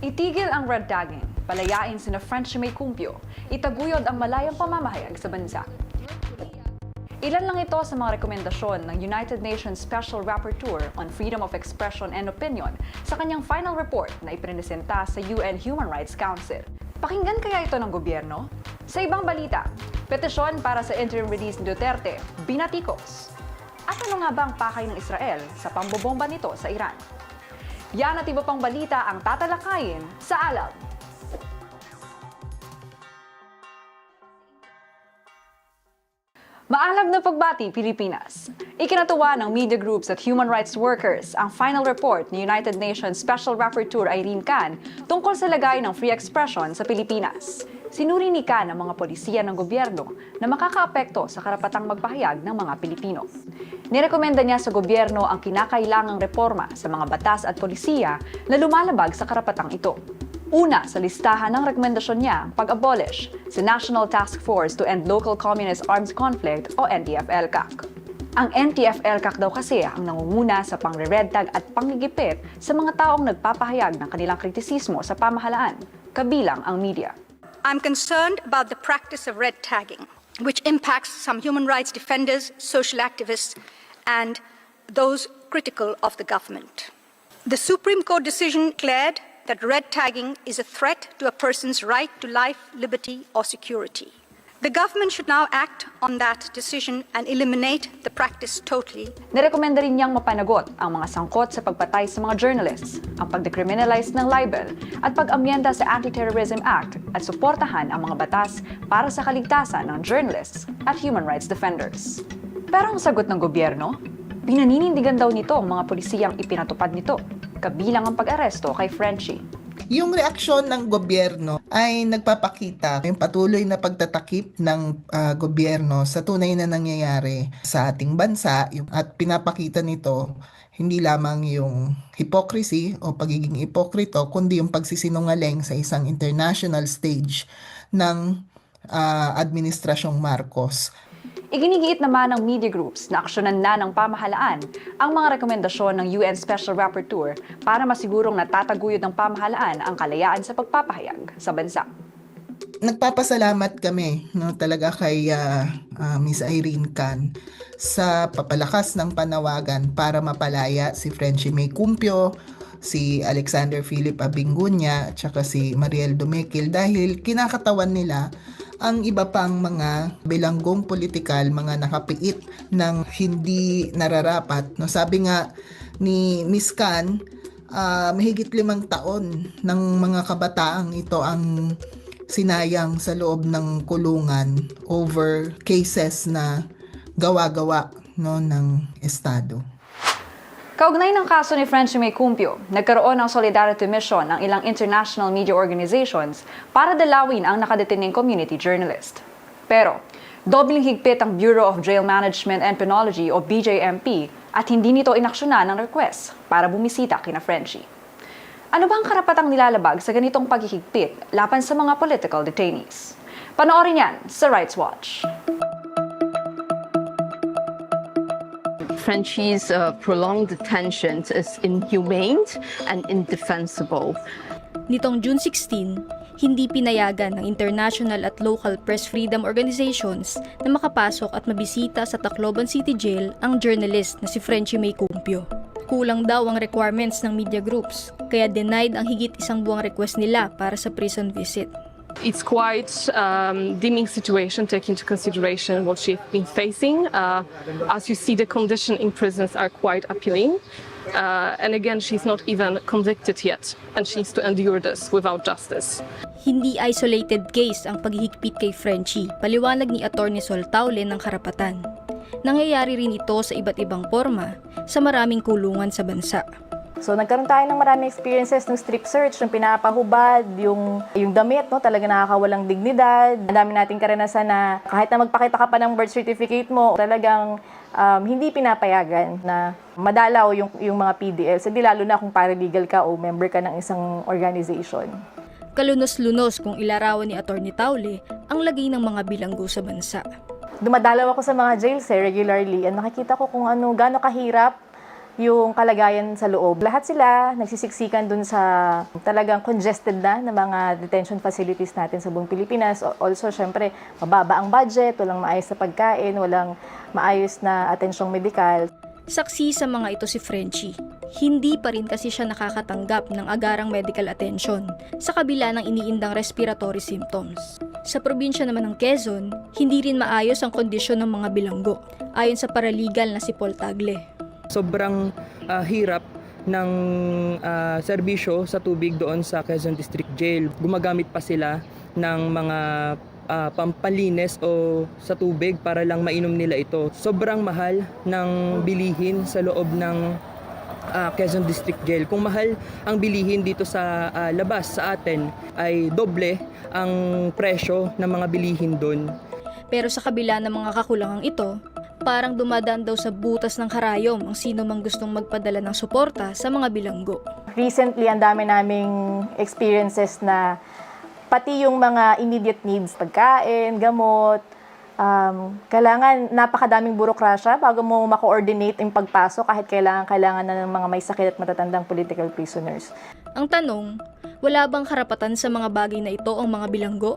Itigil ang red tagging, palayain sina French May Cumpio, itaguyod ang malayang pamamahayag sa bansa. Ilan lang ito sa mga rekomendasyon ng United Nations Special Rapporteur on Freedom of Expression and Opinion sa kanyang final report na ipresenta sa UN Human Rights Council. Pakinggan kaya ito ng gobyerno? Sa ibang balita, petisyon para sa interim release ni Duterte, binatikos. At ano nga ba ang pakay ng Israel sa pambobomba nito sa Iran? Yan at iba pang balita ang tatalakayin sa Alam. Maalam na pagbati, Pilipinas. Ikinatuwa ng media groups at human rights workers ang final report ni United Nations Special Rapporteur Irene Khan tungkol sa lagay ng free expression sa Pilipinas. Sinuri ni Khan ang mga polisiya ng gobyerno na makakaapekto sa karapatang magpahayag ng mga Pilipino. Nirekomenda niya sa gobyerno ang kinakailangang reforma sa mga batas at polisiya na lumalabag sa karapatang ito. Una sa listahan ng rekomendasyon niya ang pag-abolish sa National Task Force to End Local Communist Arms Conflict o NTF-ELCAC. Ang NTF-ELCAC daw kasi ang nangunguna sa pangre-red tag at panggigipit sa mga taong nagpapahayag ng kanilang kritisismo sa pamahalaan, kabilang ang media. I'm concerned about the practice of red tagging, which impacts some human rights defenders, social activists, and those critical of the government. The Supreme Court decision declared that red tagging is a threat to a person's right to life, liberty, or security. The government should now act on that decision and eliminate the practice totally Nirekomenda rin niyang mapanagot ang mga sangkot sa pagpatay sa mga journalists, ang pagdecriminalize ng libel, at pag-amyenda sa Anti-Terrorism Act at suportahan ang mga batas para sa kaligtasan ng journalists at human rights defenders. Pero ang sagot ng gobyerno, pinaninindigan daw nito ang mga polisiyang ipinatupad nito, kabilang ang pag-aresto kay Frenchie. Yung reaksyon ng gobyerno ay nagpapakita yung patuloy na pagtatakip ng ah, gobyerno sa tunay na nangyayari sa ating bansa at pinapakita nito hindi lamang yung hypocrisy o pagiging ipokrito kundi yung pagsisinungaling sa isang international stage ng ah, administrasyong Marcos. Iginigiit naman ng media groups na aksyonan na ng pamahalaan ang mga rekomendasyon ng UN Special Rapporteur para masigurong natataguyod ng pamahalaan ang kalayaan sa pagpapahayag sa bansa. nagpapasalamat kami no talaga kay ah, ah, Miss Irene Khan sa papalakas ng panawagan para mapalaya si Frenchie May Cumpio, si Alexander Philip Abingunya, at saka si Mariel Dumekil dahil kinakatawan nila ang iba pang mga bilanggong politikal, mga nakapiit ng hindi nararapat. No, sabi nga ni Miss Khan, ah, mahigit limang taon ng mga kabataang ito ang sinayang sa loob ng kulungan over cases na gawa-gawa no ng estado. Kaugnay ng kaso ni Frenchie May Cumpio, nagkaroon ng solidarity mission ng ilang international media organizations para dalawin ang nakadetining community journalist. Pero, dobling higpit ang Bureau of Jail Management and Penology o BJMP at hindi nito inaksyonan ng request para bumisita kina Frenchie. Ano ba ang karapatang nilalabag sa ganitong paghihigpit laban sa mga political detainees? Panoorin yan sa Rights Watch. Frenchie's uh, prolonged detention is inhumane and indefensible. Nitong June 16, hindi pinayagan ng international at local press freedom organizations na makapasok at mabisita sa Tacloban City Jail ang journalist na si Frenchie May Cumpio. Kulang daw ang requirements ng media groups, kaya denied ang higit isang buwang request nila para sa prison visit. It's quite um, deeming situation, taking into consideration what she's been facing. Uh, as you see, the conditions in prisons are quite appealing. Uh, and again, she's not even convicted yet, and she needs to endure this without justice. Hindi isolated case ang paghihigpit kay Frenchie, paliwanag ni Attorney Sol Taule ng karapatan. Nangyayari rin ito sa iba't ibang forma sa maraming kulungan sa bansa. So nagkaroon tayo ng maraming experiences ng strip search, yung pinapahubad, yung, yung damit, no, talaga nakakawalang dignidad. Ang dami nating karanasan na kahit na magpakita ka pa ng birth certificate mo, talagang um, hindi pinapayagan na madalaw yung, yung mga PDLs. Hindi lalo na kung paralegal ka o member ka ng isang organization. Kalunos-lunos kung ilarawan ni Attorney Taule ang lagay ng mga bilanggo sa bansa. Dumadalaw ako sa mga jails eh, regularly and nakikita ko kung ano, gaano kahirap yung kalagayan sa loob. Lahat sila nagsisiksikan dun sa talagang congested na ng mga detention facilities natin sa buong Pilipinas. Also, syempre, mababa ang budget, walang maayos na pagkain, walang maayos na atensyong medikal. Saksi sa mga ito si Frenchie. Hindi pa rin kasi siya nakakatanggap ng agarang medical attention sa kabila ng iniindang respiratory symptoms. Sa probinsya naman ng Quezon, hindi rin maayos ang kondisyon ng mga bilanggo, ayon sa paralegal na si Paul Tagle. Sobrang ah, hirap ng ah, serbisyo sa tubig doon sa Quezon District Jail. Gumagamit pa sila ng mga ah, pampalinis o sa tubig para lang mainom nila ito. Sobrang mahal ng bilihin sa loob ng ah, Quezon District Jail. Kung mahal ang bilihin dito sa ah, labas sa atin ay doble ang presyo ng mga bilihin doon. Pero sa kabila ng mga kakulangang ito, parang dumadaan daw sa butas ng karayom ang sino mang gustong magpadala ng suporta sa mga bilanggo. Recently, ang dami naming experiences na pati yung mga immediate needs, pagkain, gamot, um, kailangan napakadaming burokrasya bago mo ma-coordinate yung pagpasok kahit kailangan kailangan na ng mga may sakit at matatandang political prisoners. Ang tanong, wala bang karapatan sa mga bagay na ito ang mga bilanggo?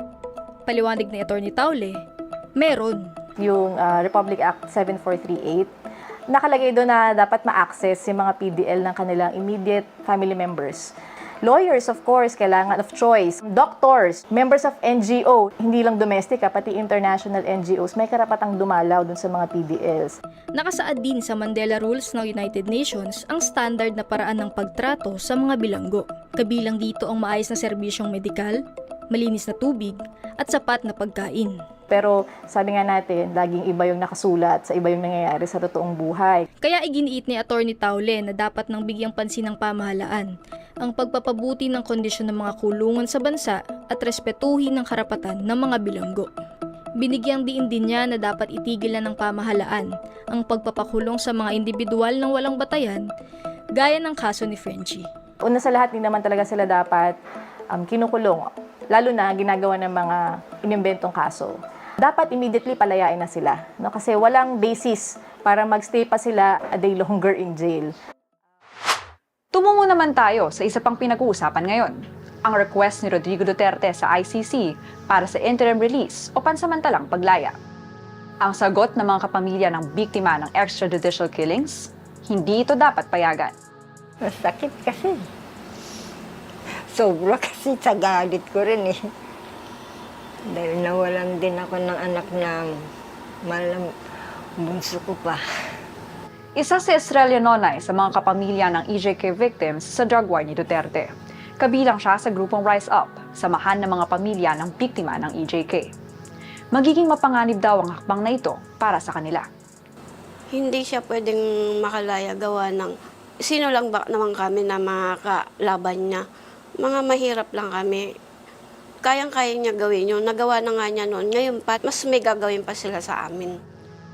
Paliwanag ni Atty. Taule, meron. Yung uh, Republic Act 7438, nakalagay doon na dapat ma-access yung mga PDL ng kanilang immediate family members. Lawyers, of course, kailangan of choice. Doctors, members of NGO, hindi lang domestic, ha, pati international NGOs, may karapatang dumalaw dun sa mga PDLs. Nakasaad din sa Mandela Rules ng United Nations ang standard na paraan ng pagtrato sa mga bilanggo. Kabilang dito ang maayos na serbisyong medikal, malinis na tubig, at sapat na pagkain. Pero sabi nga natin, laging iba yung nakasulat sa iba yung nangyayari sa totoong buhay. Kaya iginiit ni Atty. Taule na dapat nang bigyang pansin ng pamahalaan ang pagpapabuti ng kondisyon ng mga kulungan sa bansa at respetuhin ng karapatan ng mga bilanggo. Binigyang diin din niya na dapat itigil na ng pamahalaan ang pagpapakulong sa mga individual ng walang batayan gaya ng kaso ni Frenchie. Una sa lahat, hindi naman talaga sila dapat um, kinukulong, lalo na ginagawa ng mga inimbentong kaso. Dapat immediately palayain na sila, no? kasi walang basis para magstay pa sila a day longer in jail. Tumungo naman tayo sa isa pang pinag-uusapan ngayon, ang request ni Rodrigo Duterte sa ICC para sa interim release o pansamantalang paglaya. Ang sagot ng mga kapamilya ng biktima ng extrajudicial killings, hindi ito dapat payagan. Masakit kasi. Sobra kasi sa galit ko rin eh. Dahil nawalan din ako ng anak na malam bunso ko pa. Isa si Estrella Nonay sa mga kapamilya ng EJK victims sa drug war ni Duterte. Kabilang siya sa grupong Rise Up, samahan ng mga pamilya ng biktima ng EJK. Magiging mapanganib daw ang hakbang na ito para sa kanila. hindi siya pwedeng makalaya gawa ng sino lang ba naman kami na mga kalaban niya. Mga mahirap lang kami. Kayang-kaya niya gawin yun. Nagawa na nga niya noon. Ngayon pa, mas may gagawin pa sila sa amin.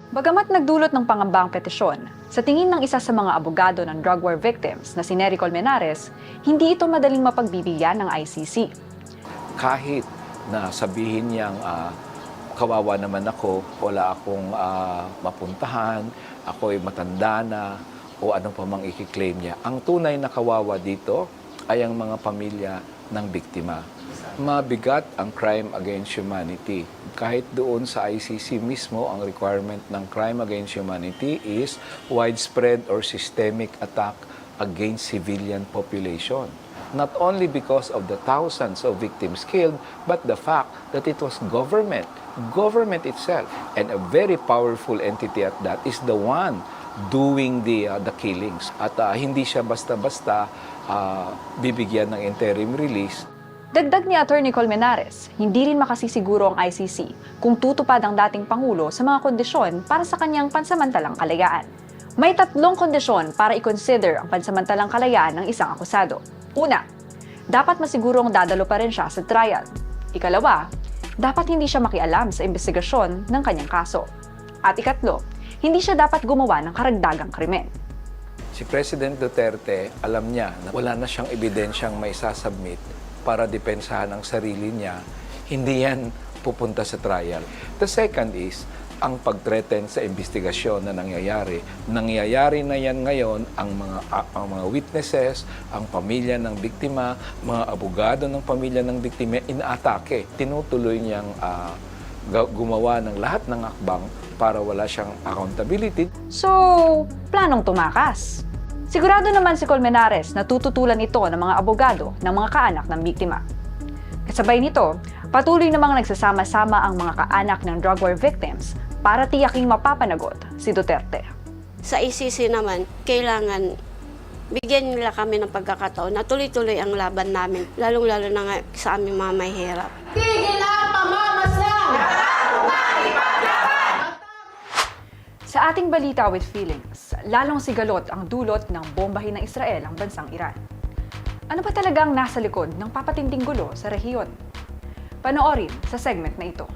Bagamat nagdulot ng pangamba ang petisyon, sa tingin ng isa sa mga abogado ng drug war victims na si Nery Colmenares, hindi ito madaling mapagbibigyan ng ICC. kahit na sabihin niyang ah, kawawa naman ako, wala akong ah, mapuntahan, ako'y matanda na, o anong pa mang ikiklaim niya. Ang tunay na kawawa dito ay ang mga pamilya ng biktima. Mabigat ang crime against humanity. Kahit doon sa ICC mismo, ang requirement ng crime against humanity is widespread or systemic attack against civilian population not only because of the thousands of victims killed, but the fact that it was government, government itself, and a very powerful entity at that is the one doing the uh, the killings. At uh, hindi siya basta-basta uh, bibigyan ng interim release. Dagdag ni Attorney Colmenares, hindi rin makasisiguro ang ICC kung tutupad ang dating Pangulo sa mga kondisyon para sa kanyang pansamantalang kalayaan. May tatlong kondisyon para i-consider ang pansamantalang kalayaan ng isang akusado. Una, dapat masigurong dadalo pa rin siya sa trial. Ikalawa, dapat hindi siya makialam sa investigasyon ng kanyang kaso. At ikatlo, hindi siya dapat gumawa ng karagdagang krimen. Si President Duterte, alam niya na wala na siyang ebidensyang may sasubmit para depensahan ang sarili niya. Hindi yan pupunta sa trial. The second is, ang pagtreten sa investigasyon na nangyayari. Nangyayari na yan ngayon ang mga a- ang mga witnesses, ang pamilya ng biktima, mga abogado ng pamilya ng biktima inaatake. Tinutuloy niyang ah, ga- gumawa ng lahat ng akbang para wala siyang accountability. So, planong tumakas. Sigurado naman si Colmenares na tututulan ito ng mga abogado ng mga kaanak ng biktima. Kasabay nito, patuloy namang nagsasama-sama ang mga kaanak ng drug war victims para tiyaking mapapanagot si Duterte. Sa ICC naman, kailangan bigyan nila kami ng pagkakataon na tuloy-tuloy ang laban namin, lalong-lalo na nga sa aming mga mahihirap. Sa ating balita with feelings, lalong sigalot ang dulot ng bombahin ng Israel ang bansang Iran. Ano ba talagang nasa likod ng papatinding gulo sa rehiyon? Panoorin sa segment na ito.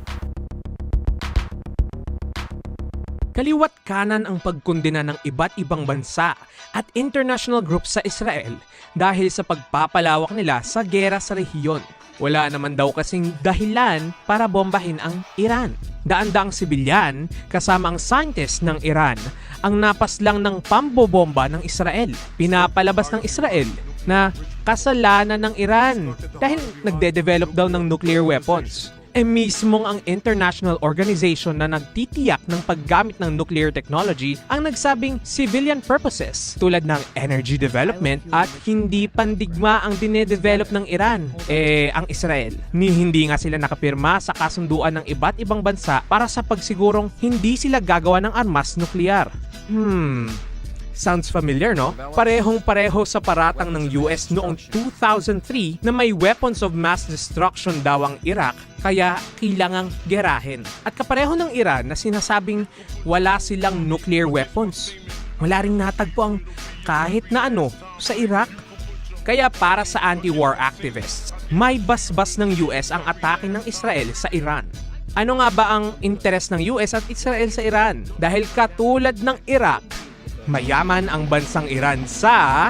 Kaliwat kanan ang pagkondena ng iba't ibang bansa at international groups sa Israel dahil sa pagpapalawak nila sa gera sa rehiyon. Wala naman daw kasing dahilan para bombahin ang Iran. Daan-daang sibilyan kasama ang scientist ng Iran ang napaslang ng pambobomba ng Israel. Pinapalabas ng Israel na kasalanan ng Iran dahil nagde-develop daw ng nuclear weapons e mismong ang international organization na nagtitiyak ng paggamit ng nuclear technology ang nagsabing civilian purposes tulad ng energy development at hindi pandigma ang dinedevelop ng Iran, eh ang Israel. Ni hindi nga sila nakapirma sa kasunduan ng iba't ibang bansa para sa pagsigurong hindi sila gagawa ng armas nuklear. Hmm, Sounds familiar, no? Parehong-pareho sa paratang ng US noong 2003 na may weapons of mass destruction daw ang Iraq kaya kailangang gerahin. At kapareho ng Iran na sinasabing wala silang nuclear weapons. Wala ring natagpo ang kahit na ano sa Iraq. Kaya para sa anti-war activists, may basbas ng US ang atake ng Israel sa Iran. Ano nga ba ang interes ng US at Israel sa Iran? Dahil katulad ng Iraq, mayaman ang bansang Iran sa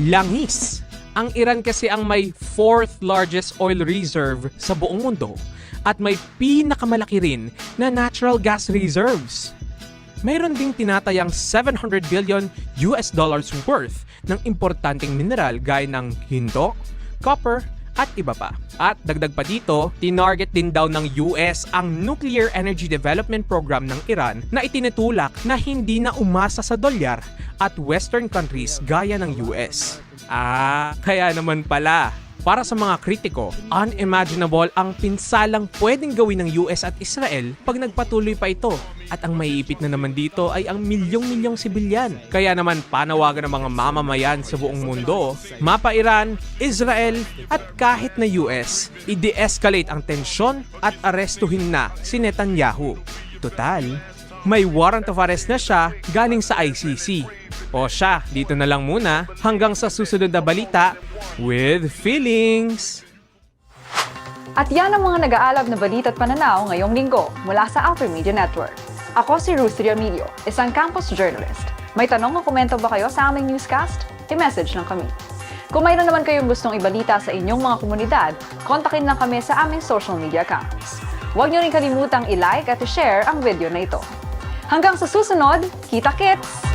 langis. Ang Iran kasi ang may fourth largest oil reserve sa buong mundo at may pinakamalaki rin na natural gas reserves. Mayroon ding tinatayang 700 billion US dollars worth ng importanteng mineral gaya ng hinto, copper, at iba pa. At dagdag pa dito, tinarget din daw ng US ang Nuclear Energy Development Program ng Iran na itinutulak na hindi na umasa sa dolyar at western countries gaya ng US. Ah, kaya naman pala. Para sa mga kritiko, unimaginable ang pinsalang pwedeng gawin ng US at Israel pag nagpatuloy pa ito. At ang maiipit na naman dito ay ang milyong-milyong sibilyan. Kaya naman panawagan ng mga mamamayan sa buong mundo, mapa Iran, Israel at kahit na US, i-de-escalate ang tensyon at arestuhin na si Netanyahu. Total, may warrant of arrest na siya galing sa ICC. O siya, dito na lang muna hanggang sa susunod na balita with feelings. At yan ang mga nag-aalab na balita at pananaw ngayong linggo mula sa Outer Media Network. Ako si Ruth Riamilio, isang campus journalist. May tanong o komento ba kayo sa aming newscast? I-message lang kami. Kung mayroon naman kayong gustong ibalita sa inyong mga komunidad, kontakin lang kami sa aming social media accounts. Huwag niyo rin kalimutang i-like at i-share ang video na ito. Hanggang sa susunod, kita kits!